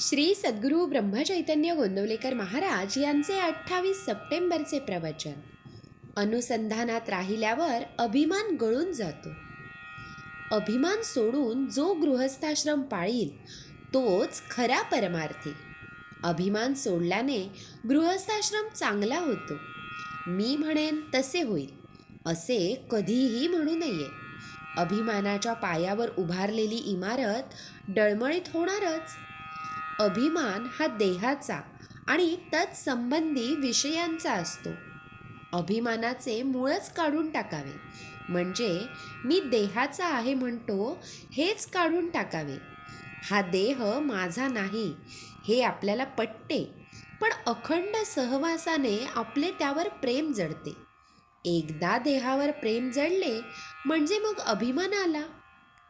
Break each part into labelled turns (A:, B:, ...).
A: श्री सद्गुरू ब्रह्मचैतन्य गोंदवलेकर महाराज यांचे अठ्ठावीस सप्टेंबरचे प्रवचन. अनुसंधानात राहिल्यावर अभिमान गळून जातो. अभिमान सोडून जो गृहस्थाश्रम पाळील तोच खरा परमार्थी. अभिमान सोडल्याने गृहस्थाश्रम चांगला होतो. मी म्हणेन तसे होईल असे कधीही म्हणू नये. अभिमानाच्या पायावर उभारलेली इमारत डळमळीत होणारच. अभिमान हा देहाचा आणि तत्संबंधी विषयांचा असतो. अभिमानाचे मूळच काढून टाकावे. म्हणजे मी देहाचा आहे म्हणतो हेच काढून टाकावे. हा देह माझा नाही हे आपल्याला पटते पण अखंड सहवासाने आपले त्यावर प्रेम जडते. एकदा देहावर प्रेम जडले म्हणजे मग अभिमान आला.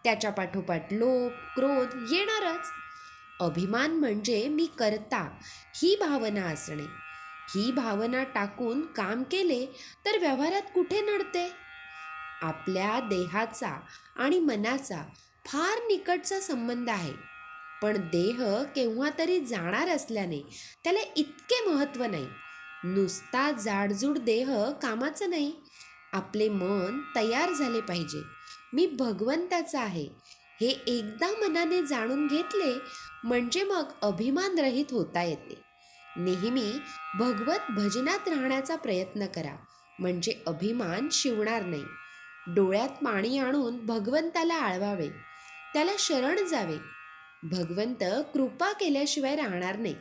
A: त्याच्या पाठोपाठ लोभ क्रोध येणारच. अभिमान म्हणजे मी करता ही भावना असणे. ही भावना टाकून काम केले तर व्यवहारात कुठे नडते? आपल्या देहाचा आणि मनाचा फार निकटचा संबंध आहे. पण देह केव्हा तरी जाणार असल्याने त्याला इतके महत्त्व नाही. नुसता जाडजूड देह कामाचं नाही. आपले मन तयार झाले पाहिजे. मी भगवंताचा आहे. हे एकदा मनाने जाणून घेतले म्हणजे मग अभिमान रहित होता येते. नेहमी भगवत भजनात राहण्याचा प्रयत्न करा म्हणजे अभिमान शिवणार नाही. डोळ्यात पाणी आणून भगवंताला आळवावे त्याला शरण जावे. भगवंत कृपा केल्याशिवाय राहणार नाही.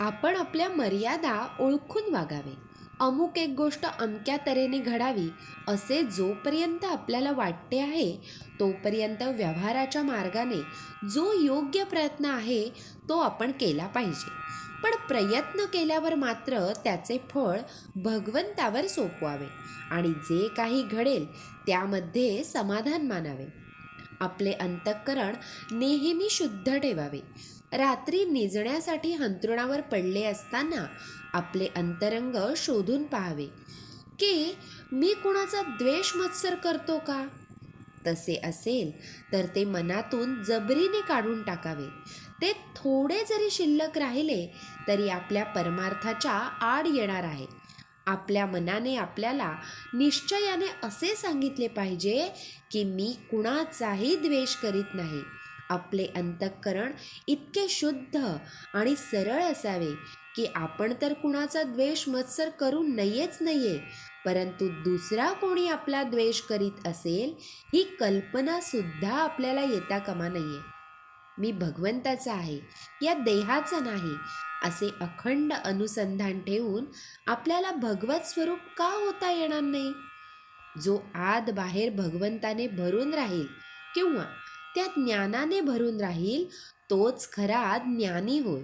A: आपण आपल्या मर्यादा ओळखून वागावे. अमुक एक गोष्ट अमक्या तऱ्हेने घडावी असे जोपर्यंत आपल्याला वाटते आहे तोपर्यंत व्यवहाराच्या मार्गाने जो योग्य प्रयत्न आहे तो आपण केला पाहिजे. पण प्रयत्न केल्यावर मात्र त्याचे फळ भगवंतावर सोपवावे आणि जे काही घडेल त्यामध्ये समाधान मानावे. आपले अंतःकरण नेहमी शुद्ध ठेवावे. रात्री निजण्यासाठी हंतरुणावर पडले असताना आपले अंतरंग शोधून पाहावे. की मी कुणाचा द्वेष मत्सर करतो का? तसे असेल तर ते मनातून जबरीने काढून टाकावे. ते थोडे जरी शिल्लक राहिले तरी आपल्या परमार्थाच्या आड येणार आहे. आपल्या मनाने आपल्याला निश्चयाने असे सांगितले पाहिजे की मी कुणाचाही द्वेष करीत नाही. आपले अंतःकरण इतके शुद्ध आणि सरळ असावे की आपण तर कुणाचा द्वेष मत्सर करू नयेच नये परंतु दुसरा कोणी आपला द्वेष करीत असेल ही कल्पनासुद्धा आपल्याला येता कामा नये. मी भगवंताचा आहे या देहाचा नाही असे अखंड अनुसंधान ठेवून आपल्याला भगवत स्वरूप का होता येणार नाही? जो आत बाहेर भगवंताने भरून राहील किंवा त्या ज्ञानाने भरून राहील तोच खरा ज्ञानी होय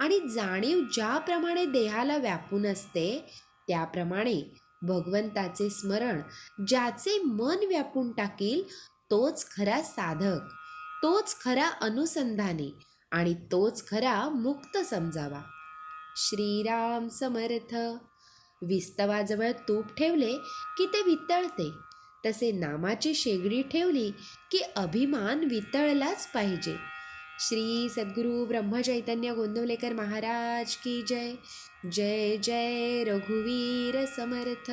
A: आणि जाणीव ज्याप्रमाणे देहाला व्यापून असते त्याप्रमाणे भगवंताचे स्मरण ज्याचे मन व्यापून टाकील तोच खरा साधक तोच खरा अनुसंधानी आणि तोच खरा मुक्त समजावा. श्रीराम समर्थ. विस्तवाजवळ तूप ठेवले की ते वितळते. तसे नामाची शेगडी ठेवली की अभिमान वितळलाच पाहिजे. श्री सद्गुरू ब्रह्मचैतन्य गोंदवलेकर महाराज की जय. जय जय रघुवीर समर्थ.